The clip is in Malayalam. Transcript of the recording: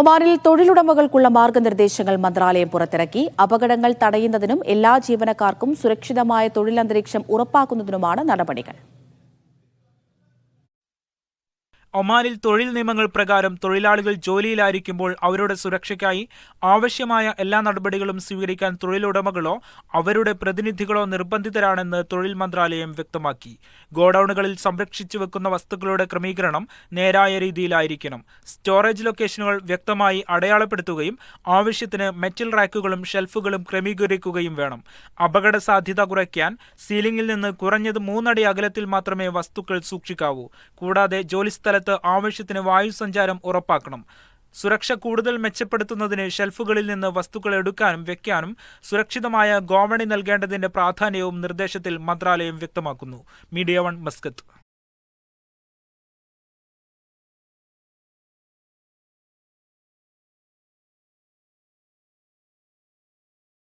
ഒമാനിൽ തൊഴിലുടമകൾക്കുള്ള മാർഗനിർദ്ദേശങ്ങൾ മന്ത്രാലയം പുറത്തിറക്കി. അപകടങ്ങൾ തടയുന്നതിനും എല്ലാ ജീവനക്കാർക്കും സുരക്ഷിതമായ തൊഴിലന്തരീക്ഷം ഉറപ്പാക്കുന്നതിനുമാണ് നടപടികൾ. ഒമാനിൽ തൊഴിൽ നിയമങ്ങൾ പ്രകാരം തൊഴിലാളികൾ ജോലിയിലായിരിക്കുമ്പോൾ അവരുടെ സുരക്ഷയ്ക്കായി ആവശ്യമായ എല്ലാ നടപടികളും സ്വീകരിക്കാൻ തൊഴിലുടമകളോ അവരുടെ പ്രതിനിധികളോ നിർബന്ധിതരാണെന്ന് തൊഴിൽ മന്ത്രാലയം വ്യക്തമാക്കി. ഗോഡൌണുകളിൽ സംരക്ഷിച്ചു വെക്കുന്ന വസ്തുക്കളുടെ ക്രമീകരണം നേരായ രീതിയിലായിരിക്കണം. സ്റ്റോറേജ് ലൊക്കേഷനുകൾ വ്യക്തമായി അടയാളപ്പെടുത്തുകയും ആവശ്യത്തിന് മെറ്റൽ റാക്കുകളും ഷെൽഫുകളും ക്രമീകരിക്കുകയും വേണം. അപകട സാധ്യത കുറയ്ക്കാൻ സീലിംഗിൽ നിന്ന് കുറഞ്ഞത് മൂന്നടി അകലത്തിൽ മാത്രമേ വസ്തുക്കൾ സൂക്ഷിക്കാവൂ. കൂടാതെ ജോലിസ്ഥലത്ത് ആവശ്യത്തിന് വായുസഞ്ചാരം ഉറപ്പാക്കണം. സുരക്ഷ കൂടുതൽ മെച്ചപ്പെടുത്തുന്നതിന് ഷെൽഫുകളിൽ നിന്ന് വസ്തുക്കൾ എടുക്കാനും വെക്കാനും സുരക്ഷിതമായ ഗോവണി നൽകേണ്ടതിന്റെ പ്രാധാന്യവും നിർദ്ദേശത്തിൽ മന്ത്രാലയം വ്യക്തമാക്കുന്നു. Media one Muscat.